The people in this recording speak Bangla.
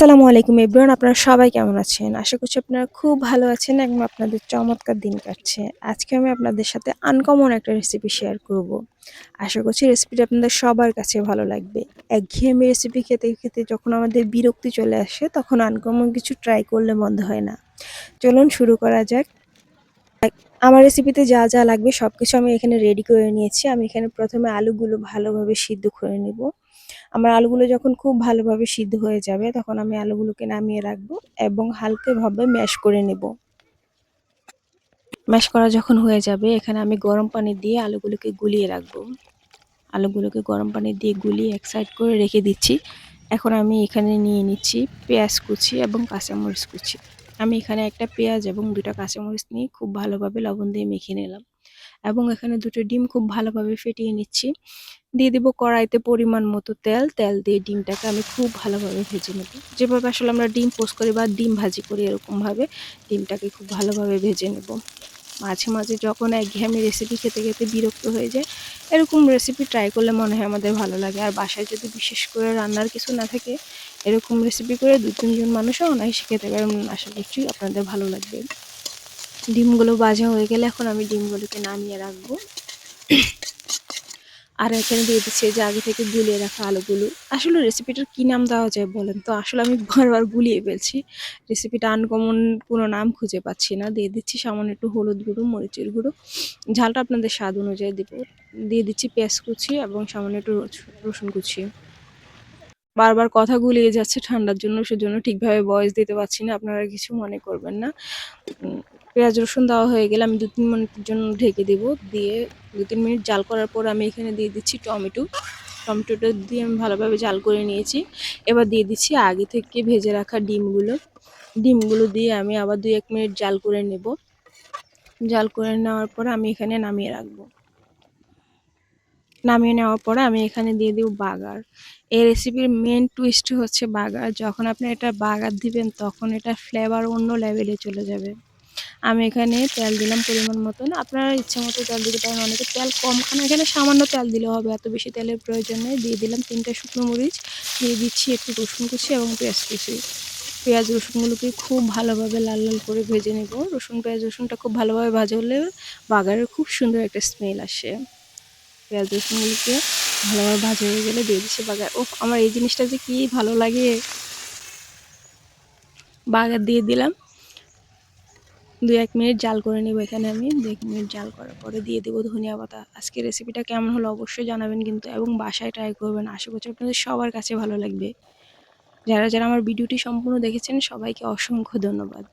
আসসালামু আলাইকুম, এভরিওয়ান, আপনারা সবাই কেমন আছেন? আশা করছি আপনারা খুব ভালো আছেন এবং আপনাদের চমৎকার দিন কাটছে। আজকে আমি আপনাদের সাথে আনকমন একটা রেসিপি শেয়ার করব। আশা করছি রেসিপিটা আপনাদের সবার কাছে ভালো লাগবে। একঘেয়েমি রেসিপি খেতে খেতে যখন আমাদের বিরক্তি চলে আসে, তখন আনকমন কিছু ট্রাই করলে মন্দ হয় না। চলুন শুরু করা যাক। আমার রেসিপিতে যা যা লাগবে সব কিছু আমি এখানে রেডি করে নিয়েছি। আমি এখানে প্রথমে আলুগুলো ভালোভাবে সিদ্ধ করে নেব। আমার আলুগুলো যখন খুব ভালোভাবে সিদ্ধ হয়ে যাবে, তখন আমি আলুগুলোকে নামিয়ে রাখব এবং হালকাভাবে ম্যাশ করে নেব। ম্যাশ করা যখন হয়ে যাবে, এখানে আমি গরম পানি দিয়ে আলুগুলোকে গুলিয়ে রাখব। আলুগুলোকে গরম পানি দিয়ে গুলিয়ে এক সাইড করে রেখে দিচ্ছি। এখন আমি এখানে নিয়ে নিচ্ছি পেঁয়াজ কুচি এবং কাঁচামরিচ কুচি। আমি এখানে একটা পেঁয়াজ এবং দুটা কাঁচামরিচ নিয়ে খুব ভালোভাবে লবণ দিয়ে মেখে নিলাম। এবং এখানে দুটো ডিম খুব ভালোভাবে ফেটিয়ে নিচ্ছি। দিয়ে দিব কড়াইতে পরিমাণ মতো তেল। তেল দিয়ে ডিমটাকে আমি খুব ভালোভাবে ভেজে নেব। যেভাবে আসলে আমরা ডিম পোস্ট করি বা ডিম ভাজি করি এরকমভাবে ডিমটাকে খুব ভালোভাবে ভেজে নেব। মাঝে মাঝে যখন একঘেয়েমি রেসিপি খেতে খেতে বিরক্ত হয়ে যায়, এরকম রেসিপি ট্রাই করলে মনে হয় আমাদের ভালো লাগে। আর বাসায় যদি বিশেষ করে রান্নার কিছু না থাকে, এরকম রেসিপি করে দু তিনজন মানুষও অনায়াসে খেতে পারেন আশা করছি আপনাদের ভালো লাগবে। ডিমগুলো ভাজা হয়ে গেলে এখন আমি ডিমগুলোকে নামিয়ে রাখব। আর এখানে দিয়ে দিচ্ছি যে আগে থেকে গুলিয়ে রাখা আলুগুলো। আসলে রেসিপিটার কী নাম দেওয়া যায় বলেন তো? আসলে আমি বারবার গুলিয়ে ফেলছি। রেসিপিটা আনকমন কোনো নাম খুঁজে পাচ্ছি না। দিয়ে দিচ্ছি সামান্য একটু হলুদ গুঁড়ো, মরিচের গুঁড়ো। ঝালটা আপনাদের স্বাদ অনুযায়ী দিব। দিয়ে দিচ্ছি পেঁয়াজ কুচি এবং সামান্য একটু রসুন কুচি। বারবার কথা গুলিয়ে যাচ্ছে ঠান্ডার জন্য, সেজন্য ঠিকভাবে বয়স দিতে পারছি না। আপনারা কিছু মনে করবেন না। পেঁয়াজ রসুন দেওয়া হয়ে গেলে আমি দু তিন মিনিটের জন্য ঢেকে দেবো। দিয়ে দু তিন মিনিট জাল করার পর আমি এখানে দিয়ে দিচ্ছি টমেটো। টমেটোটা দিয়ে আমি ভালোভাবে জাল করে নিয়েছি। এবার দিয়ে দিচ্ছি আগে থেকে ভেজে রাখা ডিমগুলো। ডিমগুলো দিয়ে আমি আবার দুই এক মিনিট জাল করে নেব। জাল করে নেওয়ার পর আমি এখানে নামিয়ে রাখব। নামিয়ে নেওয়ার পরে আমি এখানে দিয়ে দিব বাগার। এই রেসিপির মেন টুইস্ট হচ্ছে বাগার। যখন আপনি এটা বাগার দিবেন, তখন এটা ফ্লেভার অন্য লেভেলে চলে যাবে। আমি এখানে তেল দিলাম পরিমাণ মতন। আপনারা ইচ্ছা মতো তেল দিতে পারেন, অনেকে তেল কম খান। এখানে সামান্য তেল দিলে হবে, এত বেশি তেলের প্রয়োজন নেই। দিয়ে দিলাম তিনটা শুকনো মরিচ, দিয়ে দিচ্ছি একটু রসুন কুচি এবং পেঁয়াজ কুচি। পেঁয়াজ রসুনগুলোকে খুব ভালোভাবে লাল লাল করে ভেজে নেব। রসুন, পেঁয়াজ, রসুনটা খুব ভালোভাবে ভাজা হলে বাগারের খুব সুন্দর একটা স্মেল আসে। পেঁয়াজ, রসুনগুলোকে ভালোভাবে ভাজা হয়ে গেলে দিয়ে দিচ্ছি বাগার। ও আমার এই জিনিসটা যে কি ভালো লাগে। বাগার দিয়ে দিলাম। দু এক মিনিট জাল করে নেব এখানে আমি। দু এক মিনিট জাল করার পরে দিয়ে দেবো ধনিয়া পাতা। আজকে রেসিপিটা কেমন হলো অবশ্যই জানাবেন কিন্তু, এবং বাসায় ট্রাই করবেন। আশা করছি আপনাদের সবার কাছে ভালো লাগবে। যারা যারা আমার ভিডিওটি সম্পূর্ণ দেখেছেন, সবাইকে অসংখ্য ধন্যবাদ।